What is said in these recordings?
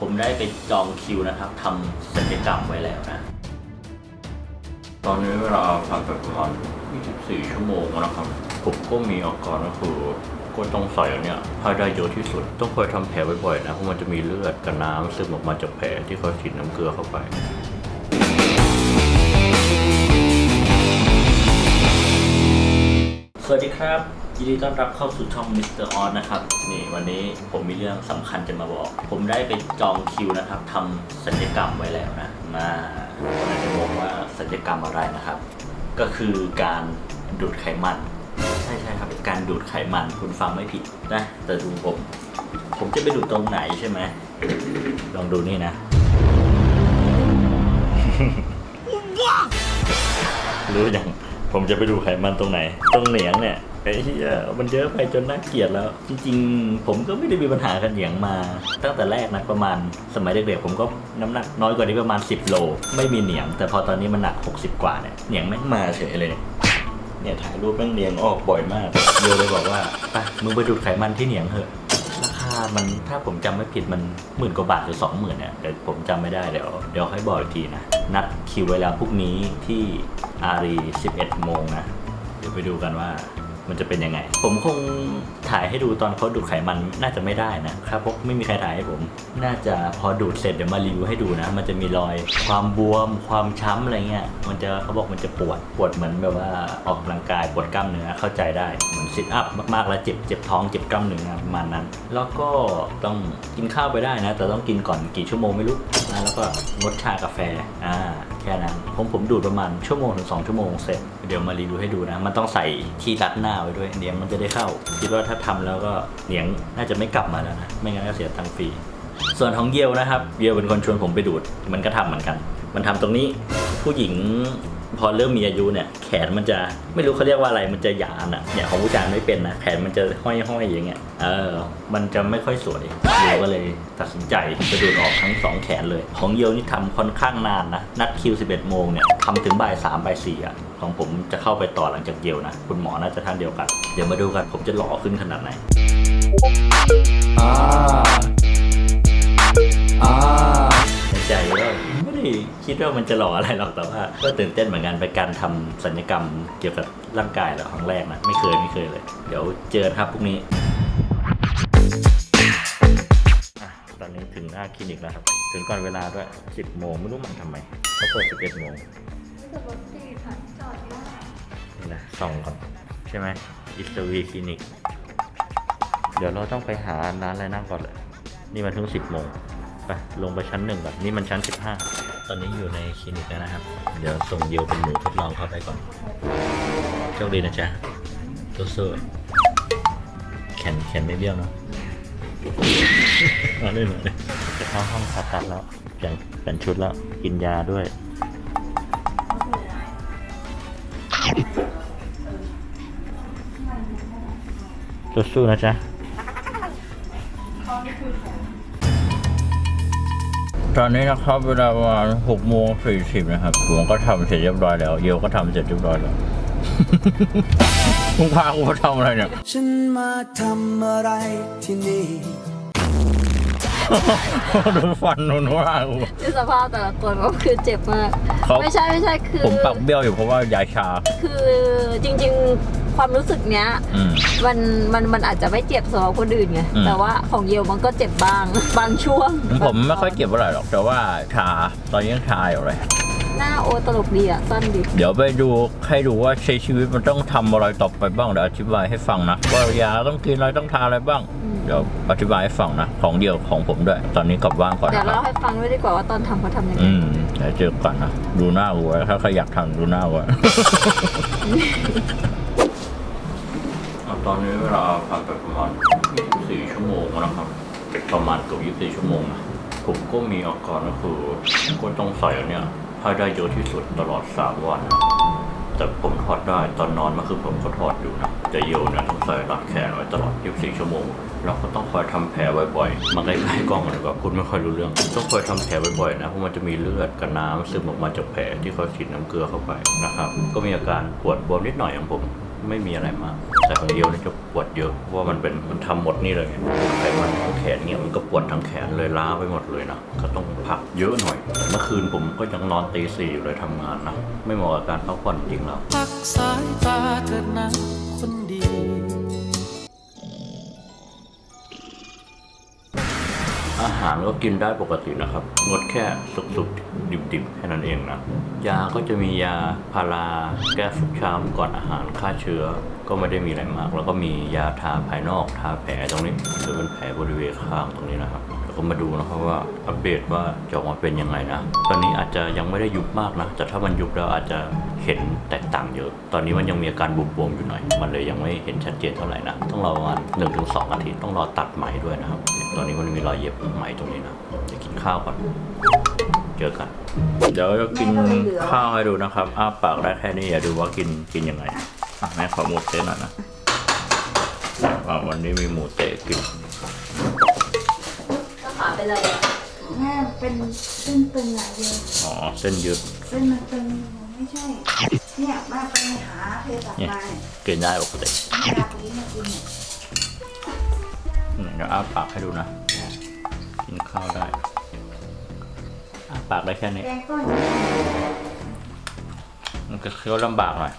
ผมได้ไปจองคิวนะครับทำศัลยกรรมไว้แล้วนะ ตอนนี้เวลาผ่านไปประมาณ24 ชั่วโมงแล้วนะครับ ผมก็มีอาการก็คือก็ต้องใส่อันเนี้ยให้ได้เยอะที่สุด ต้องคอยทำแผลบ่อยๆนะ เพราะมันจะมีเลือดกับน้ำซึมออกมาจากแผลที่เขาฉีดน้ำเกลือเข้าไปสวัสดีครับ ยินดีต้อนรับเข้าสู่ช่องมิสเตอร์ออสนะครับ นี่วันนี้ผมมีเรื่องสำคัญจะมาบอก ผมได้ไปจองคิวนะครับทำศัลยกรรมไว้แล้วนะมาอาจจะงงว่าศัลยกรรมอะไรนะครับ ก็คือการดูดไขมัน ใช่ใช่ครับการดูดไขมันคุณฟังไม่ผิดนะ แต่ดูผม ผมจะไปดูดตรงไหนใช่ไหมลองดูนี่นะ รู้ยังผมจะไปดูไขมันตรงไหน ตรงเหนียงเนี่ย ไอ้เหี้ยมันเยอะไปจนน่าเกลียดแล้ว จริงๆ ผมก็ไม่ได้มีปัญหากันเหนียงมา ตั้งแต่แรกนะประมาณสมัยเด็กๆผมก็น้ำหนักน้อยกว่านี้ประมาณ 10 โล ไม่มีเหนียง แต่พอตอนนี้มันหนัก 60 กว่าเนี่ยเหนียงแม่งมาเฉยเลยเนี่ยถ่ายรูปแม่งเหนียงออกบ่อยมากเดียวเลยบอกว่าไปมึงไปดูดไขมันที่เหนียงเถอะราคามันถ้าผมจำไม่ผิดมันหมื่นกว่าบาทหรือสองหมื่นเนี่ยแต่ผมจำไม่ได้เดี๋ยวเดี๋ยวให้บอกอีกทีนะนัดคิวไว้แล้วพรุ่งนี้ที่อารี11โมงนะเดี๋ยวไปดูกันว่า มันจะเป็นยังไง ผมคงถ่ายให้ดูตอนเขาดูดไขมันน่าจะไม่ได้นะครับเพราะไม่มีใครถ่ายให้ผม น่าจะพอดูดเสร็จเดี๋ยวมารีวิวให้ดูนะ มันจะมีรอยความบวมความช้ำอะไรเงี้ยมันจะเขาบอกมันจะปวดปวดเหมือนแบบว่าออกกำลังกายปวดกล้ามเนื้อเข้าใจได้เหมือนซิทอัพมากๆแล้วเจ็บเจ็บท้องเจ็บกล้ามเนื้อประมาณนั้น แล้วก็ต้องกินข้าวไปได้นะ แต่ต้องกินก่อนกี่ชั่วโมงไม่รู้นะแล้วก็งดชากาแฟอ่า แค่นั้นผมผมดูดประมาณชั่วโมงถึงสองชั่วโมงเสร็จ เดี๋ยวมารีวิวให้ดูนะ มันต้องใส่ที่รัดหน้าไว้ด้วยเนียงมันจะได้เข้า คิดว่าถ้าทำแล้วก็เนียงน่าจะไม่กลับมาแล้วนะ ไม่งั้นก็เสียตังค์ฟรีส่วนของเยลนะครับ เยลเป็นคนชวนผมไปดูด มันก็ทำเหมือนกัน มันทำตรงนี้ผู้หญิง พอเริ่มมีอายุเนี่ย แขนมันจะไม่รู้เขาเรียกว่าอะไรมันจะหยาบอะเนี่ยของผู้ชายไม่เป็นนะแขนมันจะห้อยๆอย่างเงี้ยเออ มันจะไม่ค่อยสวยเยลก็เลยตัดสินใจไปดูดออกทั้งสองแขนเลย ของเยลนี่ทำค่อนข้างนานนะนัดคิว 11 โมงเนี่ยทำถึงบ่ายสามบ่ายสี่อะของผมจะเข้าไปต่อหลังจากเยลนะคุณหมอน่าจะท่านเดียวกัน เดี๋ยวมาดูกันผมจะหล่อขึ้นขนาดไหน คิดว่ามันจะหล่ออะไรหรอกแต่ว่าก็ตื่นเต้นเหมือนกันไปนการทำสัญญกรรมเกี่ยวกับร่างกายแหละครั้งแรกนะไม่เคยไม่เคยเลย เดี๋ยวเจอครับพรุ่งนี้อะตอนนี้ถึงหน้าคลินิกแล้วครับ ถึงก่อนเวลาด้วย 10 โมงไม่รู้มันทำไมเขาเปิด 11 โมงแต่รถติดค่ะจอดยากนี่นะส่องก่อนใช่ไหมอิสวีคลินิก เดี๋ยวเราต้องไปหาร้านอะไรนั่งก่อนเลย นี่มันถึง 10 โมง ไป ลงไปชั้นหนึ่งก่อน นี่มันชั้น 15 ตอนนี้อยู่ในคลินิกแล้วนะครับ เดี๋ยวส่งเยียวเป็นหนูทดลองเข้าไปก่อนโชคดีนะจ๊ะสู้ๆแขนแขนไม่เบี้ยวเนอะเอาเล่นเลยจะเข้าห้องผ่าตัดแล้วเปลี่ยนเปลี่ยนชุดแล้ว กินยาด้วย สู้ๆนะจ๊ะ ตอนนี้นะครับเวลาประมาณหกโมงสี่สิบนะครับผมก็ทำเสร็จเรียบร้อยแล้ว เยลก็ทำเสร็จเรียบร้อยแล้วมึงพากูมาทำอะไรเนี่ยฉันมาทำอะไรที่นี่ดูฟันหนูว่ากูที่สภาพแต่ละคนก็คือเจ็บมากเขาไม่ใช่ไม่ใช่คือ ผมปากเบี้ยวอยู่เพราะว่ายาชา คือจริง ๆ ความรู้สึกเนี้ย อืม มันมันมันอาจจะไม่เจ็บสำหรับคนอื่นไงอืม แต่ว่าของเยลมันก็เจ็บบ้าง บางช่วงผมไม่ค่อยเก็บเท่าไหร่หรอกแต่ว่าชาตอนนี้ยังชาอยู่เลย หน้าโอตลกดีอะสั้นดีเดี๋ยวไปดูให้ดูว่าใช้ชีวิตมันต้องทำอะไรต่อไปบ้างเดี๋ยวอธิบายให้ฟังนะว่ายาต้องกินอะไรต้องทานอะไรบ้าง เดี๋ยวอธิบายให้ฟังนะของเดียวของผมด้วย ตอนนี้กลับว่างก่อนเดี๋ยวนะคเล่ารับให้ฟังด้วยดีกว่าว่าตอนทำเขาทำยังไงอืมเดี๋ยวเจอกันนะ ดูหน้ากูไว้ถ้าใครอยากทำดูหน้ากูไว้ ตอนนี้เวลาผ่านไปประมาณ24ชั่วโมงนะครับประมาณเกือบ24ชั่วโมงนะผมก็มีอาการก็คือก็ต้องใส่อันเนี้ยให้ได้เยอะที่สุดตลอด 3 วันนะแต่ผมถอดได้ตอนนอนมื่อคืนผมก็ถอดอยู่นะแต่เยลเนี่ยต้องใส่รัดแขนไว้ตลอด 24 ชั่วโมงแล้วก็ต้องคอยทำแผลบ่อยๆมาใกล้ๆกล้องหน่อยว่าคุณไม่ค่อยรู้เรื่อง ต้องคอยทำแผลบ่อยๆนะเพราะมันจะมีเลือดกับน้ำซึมออกมาจากแผลที่เขาฉีดน้ำเกลือเข้าไปนะครับ ก็มีอาการปวดบวมนิดหน่อยของผม ไไม่มีอะไรมาก แต่ของเดียวนี่จะปวดเยอะเพราะว่ามันเป็นมันทำหมดนี่เลยไงไขมันทั้งแขนเนี่ยมันก็ปวดทั้งแขนเลยล้าไปหมดเลยนะก็ต้องพักเยอะหน่อยแต่เมื่อคืนผมก็ยังนอนตีสี่อยู่เลยทำงานนะไม่เหมาะกับการพักผ่อนจริงแล้วพักสายตาเถิดนะ อาหารก็กินได้ปกตินะครับ งดแค่สุกๆ ดิบๆ แค่นั้นเองนะ ยาก็จะมียาพาราแก้ฟกช้ำก่อนอาหารฆ่าเชื้อ ก็ไม่ได้มีอะไรมาก แล้วก็มียาทาภายนอกทาแผลตรงนี้คือเป็นแผลบริเวณข้างตรงนี้นะครับ ก็มาดูนะครับว่าอัปเดตว่าจะออกมาเป็นยังไงนะ ตอนนี้อาจจะยังไม่ได้ยุบมากนะ แต่ถ้ามันยุบแล้วอาจจะเห็นแตกต่างเยอะ ตอนนี้มันยังมีอาการบวมๆอยู่หน่อย มันเลยยังไม่เห็นชัดเจนเท่าไหร่นะ ต้องรอประมาณหนึ่งถึงสองอาทิตย์ต้องรอตัดไหมด้วยนะครับ ตอนนี้มันมีรอยเย็บไหมตรงนี้นะจะกินข้าวก่อนเจอกันเดี๋ยวจะกินข้าวให้ดูนะครับ อ้าปากได้แค่นี้อย่าดูว่ากินกินยังไงแม่ขอหมูเตะหน่อยนะวันนี้มีหมูเตะกิน ก็ขาเป็นอะไรอะแม่เป็นเส้นตึงอะเดียวอ๋อเส้นยืดเส้นมันตึงไม่ใช่ เนี่ยแม่ไปหาเภสัชมาเนี่ยกินได้ปกติยาตัวนี้มากินเนี่ยอืมเดี๋ยวอ้าปากให้ดูนะ กินข้าวได้อ้าปากได้แค่นี้ แกงต้นมันก็เคี้ยวลำบากหน่อย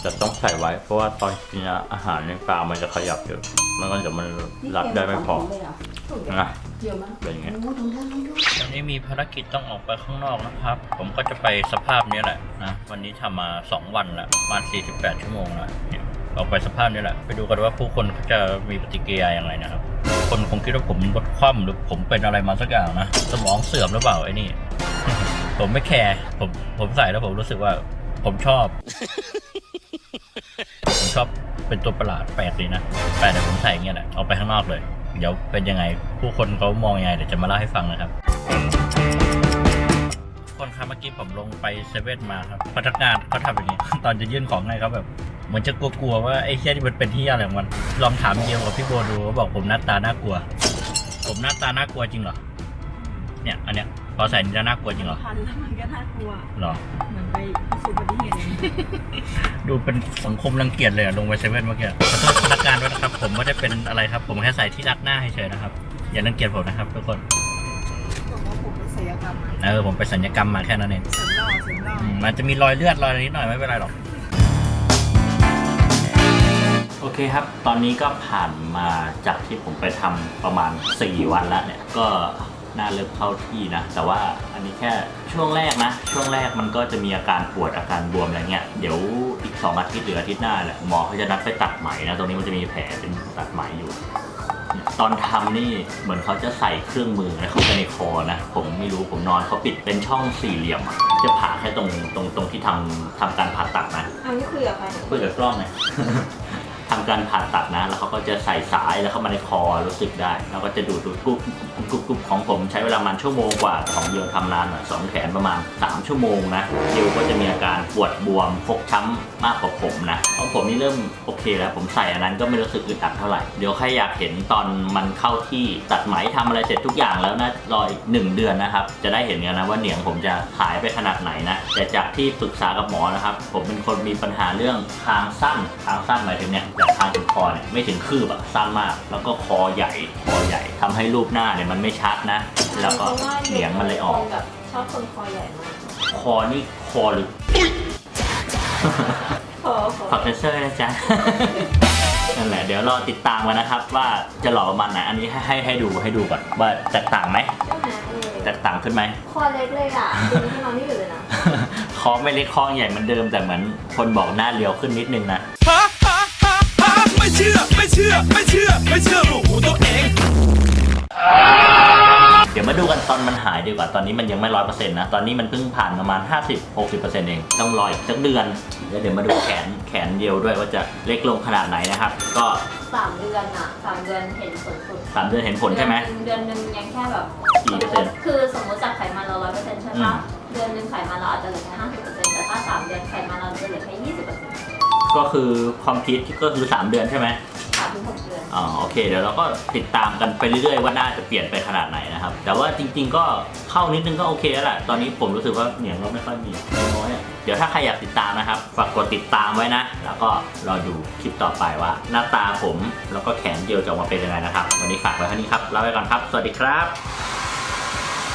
แต่ต้องใส่ไว้ เพราะว่าตอนกินอาหารในปากมันจะขยับเยอะมันก็จะมันรับได้ไม่พอเลยเหรอ นะ เดี๋ยวมั้งเป็นอย่างเงี้ย โอ้ตรงท่านนี้ด้วยวันนี้มีภารกิจต้องออกไปข้างนอกนะครับ ผมก็จะไปสภาพนี้แหละนะวันนี้ทำมา 2 วันแล้วประมาณ48 ชั่วโมงแล้วเนี่ยออกไปสภาพนี้แหละ ไปดูกันว่าผู้คนเขาจะมีปฏิกิริยาอย่างไรนะครับ คนคงคิดว่าผมรถคว่ำหรือผมเป็นอะไรมาสักอย่างนะ สมองเสื่อมหรือเปล่าไอ้นี่ ผมไม่แคร์ผมผมใส่แล้วผมรู้สึกว่าผมชอบ ผมชอบเป็นตัวประหลาดแปลกดีนะแปลกแต่ผมใส่อย่างเงี้ยแหละออกไปข้างนอกเลย เดี๋ยวเป็นยังไง ผู้คนเขามองยังไงเดี๋ยวจะมาเล่าให้ฟังนะครับคนครับเมื่อกี้ผมลงไปเซเว่นมาครับพนักงานเขาทำอย่างนี้ ตอนจะยื่นของให้เขาแบบเหมือนจะกลัวๆว่าไอ้เฮียนี่มันเป็นที่อะไรของมัน ลองถามเยียวกับพี่โบดูเขาบอกผมหน้าตาน่ากลัว ผมหน้าตาน่ากลัวจริงเหรอเนี่ยอันเนี้ย อใส่นี่จะน่ากลัวจริงเหรอพันแล้วมันก็น่ากลัวเหรอ เหมือนไปประสบอุบัติเหตุเองดูเป็นสังคมรังเกียจเลยอะลงไปเซเว่นเมื่อกี้ขอโทษพนักงานด้วยนะครับ ผมไม่ได้เป็นอะไรครับ ผมแค่ใส่ที่รัดหน้าเฉยๆนะครับ อย่ารังเกียจผมนะครับทุกคน บอกว่าผมเป็นศัลยกรรมมาเออผมไปสัญญกรรมมาแค่นั้นเองเสริมหล่อเสริมหล่ออืมมันจะมีรอยเลือดรอยอะไรนิดหน่อยไม่เป็นไรหรอก โอเคครับ ตอนนี้ก็ผ่านมาจากที่ผมไปทำประมาณ 4 วันแล้วเนี่ย ก็ น่าเริ่มเข้าที่นะ แต่ว่าอันนี้แค่ช่วงแรกนะ ช่วงแรกมันก็จะมีอาการปวดอาการบวมอะไรเงี้ยเดี๋ยวอีก 2 อาทิตย์หรืออาทิตย์หน้าแหละหมอเขาจะนัดไปตัดไหมนะ ตรงนี้มันจะมีแผลเป็นตัดไหมอยู่ตอนทำนี่เหมือนเขาจะใส่เครื่องมือเข้าไปในคอนะ ผมไม่รู้ผมนอนเขาปิดเป็นช่องสี่เหลี่ยมอะจะผ่าแค่ตรงตรงตรงที่ทำทำการผ่าตัดนะอันนี้คุยกับใครเนี่ยคุยกับกล้องเนี่ย ทำการผ่าตัดนะ แล้วเขาก็จะใส่สายแล้วเข้ามาในคอรู้สึกได้ แล้วก็จะดูดดูดกรุ๊บกรุ๊บกรุ๊บของผมใช้เวลามาณชั่วโมงกว่าของเดียวทำนานหน่อยสองแขนประมาณ 3 ชั่วโมงนะเดียวก็จะมีอาการปวดบวมฟกช้ำมากกว่าผมนะของผมนี่เริ่มโอเคแล้วผมใส่อันนั้นก็ไม่รู้สึกอึดอัดเท่าไหร่เดี๋ยวใครอยากเห็นตอนมันเข้าที่ตัดไหมทำอะไรเสร็จทุกอย่างแล้วนะรออีกหนึ่งเดือนนะครับจะได้เห็นกันนะว่าเหนียงผมจะหายไปขนาดไหนนะแต่จากที่ปรึกษากับหมอนะครับ ผมเป็นคนมีปัญหาเรื่องคางสั้นคางสั้นหมายถึงเนี่ยคางถึงคอเนี่ยไม่ถึงคืบอะสั้นมาก แล้วก็คอใหญ่คอใหญ่ทำให้รูปหน้าเนี่ยมันไม่ชัดนะ แล้วก็เหนียงมันเลยออก แบบชอบคนคอใหญ่มากคอนี่คอหรือ คอคอขอบเซอร์นะจ๊ะ นั่นแหละ เดี๋ยวรอติดตามกันนะครับ ว่าจะหล่อประมาณไหน อันนี้ให้ให้ให้ดูให้ดูก่อนว่าแตกต่างไหมใช่ไหมเออแตกต่างขึ้นไหม คอเล็กเลยอะคือให้น้องที่อยู่เลยนะ คอไม่เล็กคอใหญ่เหมือนเดิมแต่เหมือนคนบอกหน้าเรียวขึ้นนิดนึงนะ ไม่เชื่อไม่เชื่อไม่เชื่อไม่เชื่อลูกหูตัวเอง เดี๋ยวมาดูกันตอนมันหายดีกว่า ตอนนี้มันยังไม่ร้อยเปอร์เซ็นต์นะ ตอนนี้มันเพิ่งผ่านประมาณ 50-60%เอง ต้องรออีกสักเดือน แล้วเดี๋ยวมาดูแขนแขนเดียวด้วยว่าจะเล็กลงขนาดไหนนะครับ ก็ สามเดือนอะสามเดือนเห็นผลสุด3 เดือนเห็นผลใช่ไหม เดือนหนึ่งยังแค่แบบกี่เปอร์เซ็นต์คือสมมติจากไขมันเราร้อยเปอร์เซ็นต์ใช่อืปะมเดือนหนึ่งไขมันเราอาจจะเหลือแค่ห้าสิบเปอร์เซ็นต์แต่ถ้าสามเดือนไขมันเราจะเหลือแค่ยี่สิบเปอร์เซ็นต์ ก็คือความคิดก็คือ 3 เดือนใช่ไหมสามถึงหกเดือนอ๋อโอเค เดี๋ยวเราก็ติดตามกันไปเรื่อยๆว่าหน้าจะเปลี่ยนไปขนาดไหนนะครับ แต่ว่าจริง ๆ ก็เข้านิดนึงก็โอเคแล้วแหละตอนนี้ผมรู้สึกว่าเหนียงเราไม่ค่อยมีน้อยอะเดี๋ยวดี๋ยวถ้าใครอยากติดตามนะครับฝากกดติดตามไว้นะ แล้วก็รอดูคลิปต่อไปว่า หน้าตาผมแล้วก็แขนเดียวจะออกมาเป็นยังไงนะครับ วันนี้ฝากไว้เท่านี้ครับลาไปก่อนครับ สวัสดีครับ